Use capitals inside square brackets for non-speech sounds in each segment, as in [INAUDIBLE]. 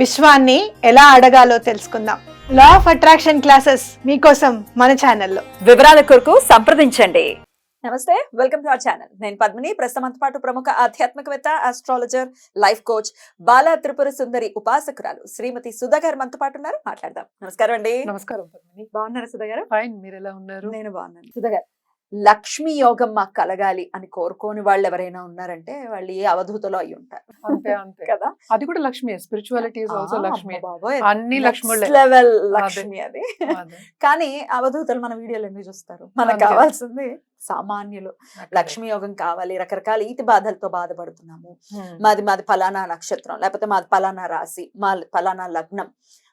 విశ్వాన్ని ఎలా అడగాలో తెలుసుకుందాం. లా ఆఫ్ అట్రాక్షన్ క్లాసెస్ మీకోసం మన ఛానల్లో. వివరాల కొరకు సంప్రదించండి. నమస్తే వెల్కమ్ టు అవర్ ఛానల్ నేను పద్మిని ప్రస్తుతం పాటు ప్రముఖ ఆధ్యాత్మికవేత్త astrologer life coach Bala Tripura Sundari ఉపాసకురాలు శ్రీమతి సుధా గారు మనతో పాటు ఉన్నారు. మాట్లాడదాం. నమస్కారం అండి. నమస్కారం పద్మిని. బాగున్నారా సుధా గారు ఫైన్ మీరు ఎలా ఉన్నారు? నేను బాగున్నాను. సుధా గారు లక్ష్మీ యోగం మాకు కలగాలి అని కోరుకోని వాళ్ళు ఎవరైనా ఉన్నారంటే వాళ్ళు ఏ అవధూతలో అయి ఉంటారు. అంతే అంతే. కదా? అది కూడా లక్ష్మి స్పిరిచువాలిటీ ఆల్సో లక్ష్మి. అన్ని లెవెల్ లక్ష్మి అది. కానీ అవధూతలు మన వీడియోలు ఎందుకు చూస్తారు? మనకు. కావాల్సింది సామాన్యులు. లక్ష్మీ యోగం కావాలి రకరకాల ఈతి బాధలతో బాధపడుతున్నాము. మాది మాది ఫలానా నక్షత్రం లేకపోతే మాది ఫలానా రాశి మా ఫలానా లగ్నం.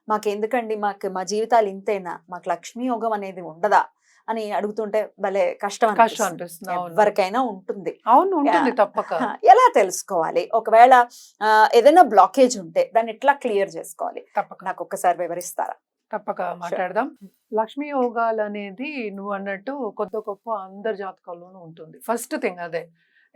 మాకు ఎందుకండి మాకు మా జీవితాలు ఇంతేనా? మాకు లక్ష్మీ యోగం అనేది ఉండదా? అని అడుగుతుంటే భలే కష్టం కష్టం అనిపిస్తుంది. ఎవరికైనా ఉంటుంది. అవును ఉంటుంది. తప్పక. ఎలా తెలుసుకోవాలి? ఒకవేళ ఏదైనా బ్లాకేజ్ ఉంటే దాన్ని ఎట్లా క్లియర్ చేసుకోవాలి? తప్పక. నాకు ఒక్కసారి వివరిస్తారా? తప్పక మాట్లాడదాం. లక్ష్మీ యోగాలు అనేది నువ్వు అన్నట్టు కొద్ది గొప్ప అందరి జాతకాల్లోనూ ఉంటుంది. ఫస్ట్ థింగ్ అదే.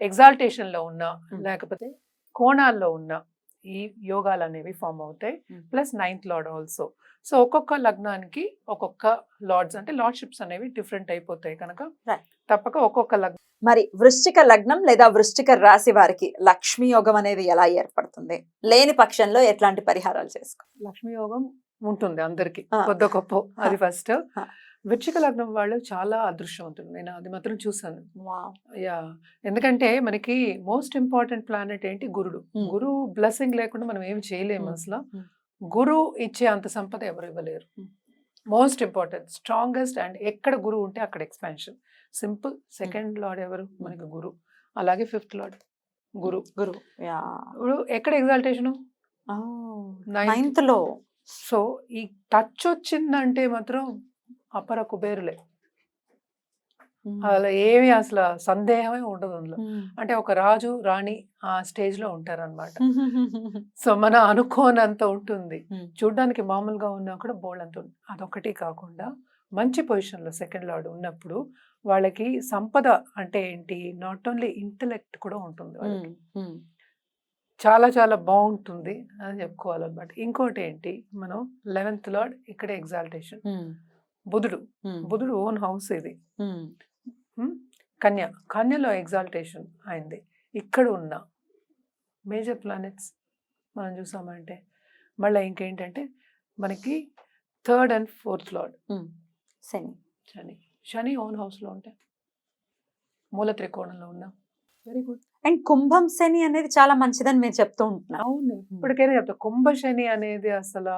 ఎగ్జాల్టేషన్లో ఉన్నా. లేకపోతే కోణాల్లో ఉన్నా ఈ యోగాలు అనేవి ఫామ్ అవుతాయి. Plus ninth lord also so ఒక్కొక్క లగ్నానికి ఒక్కొక్క లార్డ్స్ అంటే లార్డ్షిప్స్ అనేవి డిఫరెంట్ అయిపోతాయి కనుక. తప్పక ఒక్కొక్క లగ్నం మరి వృశ్చిక లగ్నం లేదా వృశ్చిక రాశి వారికి లక్ష్మీ యోగం అనేది ఎలా ఏర్పడుతుంది లేని పక్షంలో ఎట్లాంటి పరిహారాలు చేసుకో లక్ష్మీ యోగం ఉంటుంది అందరికి. కొద్ది గొప్ప అది ఫస్ట్. వృచ్చిక లగ్నం వాళ్ళు చాలా అదృష్టవంతులు. నేను అది మాత్రం చూసాను యా ఎందుకంటే మనకి మోస్ట్ ఇంపార్టెంట్ ప్లానెట్ ఏంటి? గురుడు. గురు బ్లెస్సింగ్ లేకుండా మనం ఏమి చేయలేము. అసలు. గురు ఇచ్చే అంత సంపద ఎవరు ఇవ్వలేరు. మోస్ట్ ఇంపార్టెంట్ స్ట్రాంగెస్ట్ అండ్ ఎక్కడ గురువు ఉంటే అక్కడ ఎక్స్పాన్షన్. సింపుల్ సెకండ్ లార్డ్ ఎవరు? మనకి గురు. అలాగే ఫిఫ్త్ లార్డ్ గురు. గురు. యా ఇప్పుడు ఎక్కడ ఎగ్జాల్టేషను. నైన్త్. లో సో ఈ టచ్ వచ్చిందంటే మాత్రం అపర కుబేరులే. అలా ఏమి అసలు సందేహమే ఉండదు అందులో. అంటే ఒక రాజు రాణి ఆ స్టేజ్లో ఉంటారన్నమాట సో మనం అనుకోనంత ఉంటుంది. చూడ్డానికి మామూలుగా ఉన్నా కూడా బోల్డ్ అంత అదొకటి కాకుండా మంచి పొజిషన్లో సెకండ్ లార్డ్ ఉన్నప్పుడు వాళ్ళకి సంపద అంటే ఏంటి? నాట్ ఓన్లీ ఇంటలెక్ట్ కూడా ఉంటుంది వాళ్ళకి. చాలా చాలా బాగుంటుంది అని చెప్పుకోవాలన్నమాట. ఇంకోటి ఏంటి? మనం లెవెన్త్ లార్డ్ ఇక్కడే ఎగ్జాల్టేషన్. బుధుడు. బుధుడు ఓన్ హౌస్ ఇది. కన్య కన్యలో ఎగ్జాల్టేషన్ అయింది. ఇక్కడ ఉన్న మేజర్ ప్లానెట్స్ మనం చూసామంటే మళ్ళీ ఇంకేంటంటే మనకి third and fourth lord. Shani. Shani. Shani own హౌస్లో ఉంటే మూల త్రికోణంలో ఉన్నాం. వెరీ గుడ్ అండ్ కుంభం శని అనేది చాలా మంచిదని మీరు చెప్తూ ఉంటున్నారు. అవును. ఇప్పటికైనా చెప్తా. కుంభ శని అనేది అసలు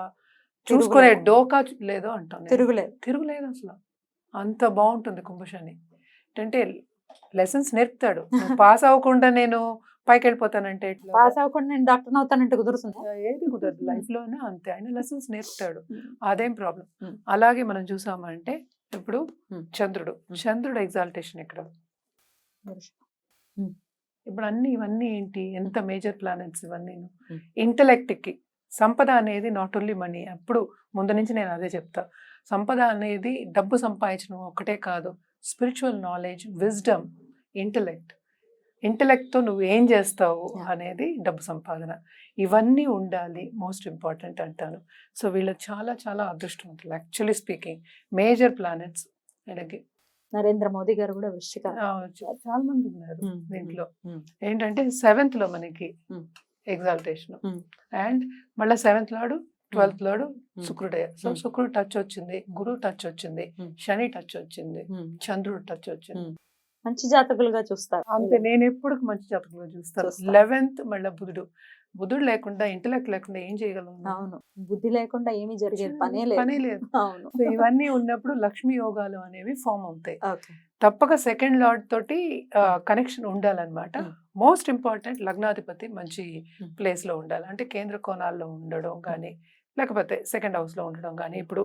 చూసుకునే. డోకా లేదు అంటాను నేను. తిరుగులేదు తిరుగులేదు అసలు. అంత బాగుంటుంది కుంభశని. అంటే లెసన్స్ నేర్పుతాడు. [LAUGHS] పాస్ అవ్వకుండా నేను పైకి వెళ్ళిపోతానంటే? పాస్ అవ్వకుండా నేను డాక్టర్ అవుతానంటే కుదురుతుంది? ఏది కుదరదు. లైఫ్లోనే అంతే. ఆయన లెసన్స్ నేర్పుతాడు. అదేం ప్రాబ్లం. అలాగే మనం చూసామంటే ఇప్పుడు. చంద్రుడు. చంద్రుడు ఎగ్జాల్టేషన్ ఇక్కడ ఇప్పుడు అన్ని ఇవన్నీ ఏంటి? ఎంత మేజర్ ప్లానెట్స్ ఇవన్నీ Hmm. సంపద అనేది నాట్ ఓన్లీ మనీ. అప్పుడు ముందు నుంచి నేను అదే చెప్తా. సంపద అనేది డబ్బు సంపాదించడం ఒకటే కాదు. Spiritual knowledge wisdom intellect. ఇంటలెక్ట్తో నువ్వు ఏం చేస్తావు. అనేది డబ్బు సంపాదన. ఇవన్నీ ఉండాలి మోస్ట్ ఇంపార్టెంట్ అంటాను. సో వీళ్ళకి చాలా చాలా అదృష్టం ఉంటుంది. యాక్చువల్లీ స్పీకింగ్ మేజర్ ప్లానెట్స్ వీళ్ళకి. నరేంద్ర మోదీ గారు కూడా చా- చాలా మంది ఉన్నారు. దీంట్లో. ఏంటంటే సెవెంత్లో మనకి. ఎగ్జాల్టేషన్. అండ్ మళ్ళీ సెవెంత్ లాడు ట్వెల్త్ లాడు. శుక్రుడే సో. శుక్రుడు టచ్ వచ్చింది గురువు టచ్ వచ్చింది. శని టచ్ వచ్చింది. చంద్రుడు టచ్ వచ్చింది. మంచి జాతకులుగా చూస్తారు అంతే నేను ఎప్పుడు మంచి జాతకంలో చూస్తాను. లెవెన్త్ మళ్ళీ బుధుడు బుధుడు లేకుండా ఇంటలెక్ట్ లేకుండా ఏం చేయగలం అవును బుద్ధి లేకుండా ఏమీ జరిగేది పనే లేదు పనే లేదు అవును ఇవన్నీ ఉన్నప్పుడు లక్ష్మీ యోగాలు అనేవి ఫామ్ అవుతాయి తప్పక సెకండ్ లార్డ్ తోటి కనెక్షన్ ఉండాలన్నమాట. మోస్ట్ ఇంపార్టెంట్ లగ్నాధిపతి మంచి Mm. ప్లేస్లో ఉండాలి. అంటే కేంద్ర కోణాల్లో ఉండడం కానీ లేకపోతే సెకండ్ హౌస్లో ఉండడం కానీ ఇప్పుడు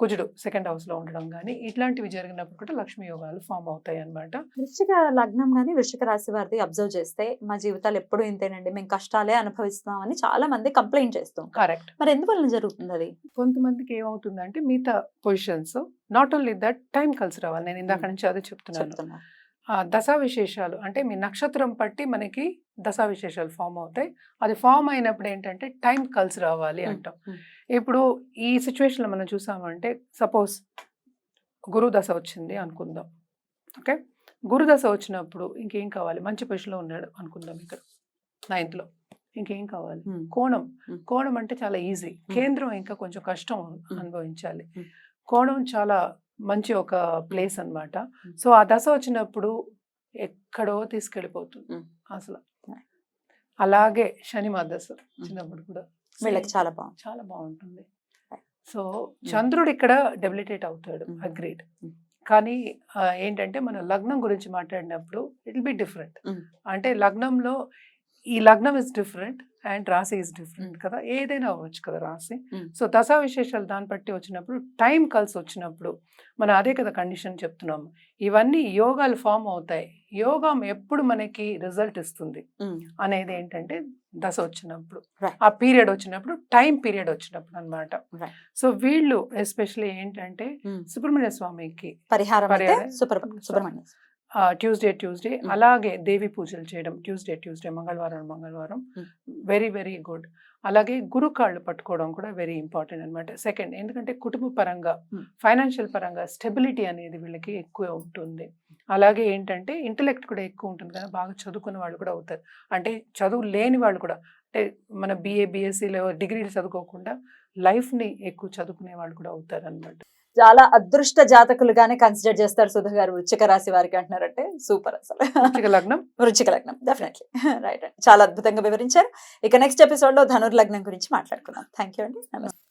కుజుడు సెకండ్ హౌస్లో ఉండడం కానీ ఇట్లాంటివి జరిగినప్పుడు కూడా లక్ష్మీ యోగాలు ఫామ్ అవుతాయి అన్నమాట వృశ్చిక లగ్నం గాని వృశ్చిక రాశి వారిది అబ్జర్వ్ చేస్తే మా జీవితాలు ఎప్పుడు ఇంతేనండి. మేము కష్టాలే అనుభవిస్తున్నామని చాలా మంది కంప్లైంట్ చేస్తాం కరెక్ట్. మరి ఎందువల్ల జరుగుతుంది అది కొంతమందికి ఏమవుతుందంటే మిగతా positions not only that time కలిసి రావాలి. నేను ఇందాక. నుంచి అదే చెప్తున్నాను. దశా విశేషాలు. అంటే మీ నక్షత్రం పట్టి మనకి దశా విశేషాలు ఫామ్ అవుతాయి. అది ఫామ్ అయినప్పుడు ఏంటంటే టైం కలిసి రావాలి అంటాం. ఇప్పుడు ఈ situation లో మనం చూసామంటే సపోజ్ గురు దశ వచ్చింది అనుకుందాం. ఓకే? గురు దశ వచ్చినప్పుడు ఇంకేం కావాలి? మంచి పొజిషన్లో ఉన్నాడు అనుకుందాం ఇక్కడ. నైన్త్లో. ఇంకేం కావాలి. కోణం. కోణం అంటే చాలా ఈజీ. కేంద్రం ఇంకా కొంచెం కష్టం అనుభవించాలి. కోణం చాలా మంచి ఒక ప్లేస్ అన్నమాట Mm. సో ఆ దశ వచ్చినప్పుడు ఎక్కడో తీసుకెళ్ళిపోతుంది. అసలు. అలాగే శని మా దశ చిన్నప్పుడు కూడా వీళ్ళకి చాలా బాగుంది చాలా బాగుంటుంది. సో చంద్రుడు ఇక్కడ డెబిలిటేట్ అవుతాడు. అగ్రీడ్. కానీ ఏంటంటే మనం లగ్నం గురించి మాట్లాడినప్పుడు ఇట్ బి డిఫరెంట్. అంటే లగ్నంలో ఈ లగ్నం ఇస్ డిఫరెంట్ అండ్ రాశి ఇస్ డిఫరెంట్. కదా ఏదైనా అవ్వచ్చు కదా రాశి. సో దశా విశేషాలు దాన్ని బట్టి వచ్చినప్పుడు టైం కలిసి వచ్చినప్పుడు మనం అదే కదా కండిషన్ చెప్తున్నాము ఇవన్నీ యోగాలు ఫామ్ అవుతాయి యోగం ఎప్పుడు మనకి రిజల్ట్ ఇస్తుంది. అనేది ఏంటంటే దశ వచ్చినప్పుడు. ఆ పీరియడ్ వచ్చినప్పుడు టైం పీరియడ్ వచ్చినప్పుడు అన్నమాట Right. సో వీళ్ళు ఎస్పెషల్లీ ఏంటంటే. సుబ్రహ్మణ్య స్వామికి పరిహారం సుబ్రహ్మణ్యం ట్యూస్డే ట్యూస్డే. అలాగే దేవి పూజలు చేయడం ట్యూస్డే ట్యూస్డే మంగళవారం మంగళవారం. Very very good. అలాగే గురు కాళ్ళు పట్టుకోవడం కూడా వెరీ ఇంపార్టెంట్ అనమాట సెకండ్ ఎందుకంటే కుటుంబ పరంగా. ఫైనాన్షియల్ పరంగా స్టెబిలిటీ అనేది వీళ్ళకి ఎక్కువ ఉంటుంది. అలాగే ఏంటంటే ఇంటలెక్ట్ కూడా ఎక్కువ ఉంటుంది కదా బాగా చదువుకున్న వాళ్ళు కూడా అవుతారు. అంటే చదువు లేని వాళ్ళు కూడా అంటే మన బిఏ బిఎస్సీలో డిగ్రీలు చదువుకోకుండా లైఫ్ని ఎక్కువ చదువుకునే వాళ్ళు కూడా అవుతారు అనమాట చాలా అదృష్ట జాతకులుగానే కన్సిడర్ చేస్తారు సుధా గారు వృచ్చిక రాశి వారికి అంటున్నారంటే సూపర్ అసలు. లగ్నం? వృచ్చిక లగ్నం డెఫినెట్లీ రైట్ అండి చాలా అద్భుతంగా వివరించారు. ఇక నెక్స్ట్ ఎపిసోడ్లో ధనుర్ లగ్నం గురించి మాట్లాడుకుందాం. థ్యాంక్ యూ అండి. నమస్తే.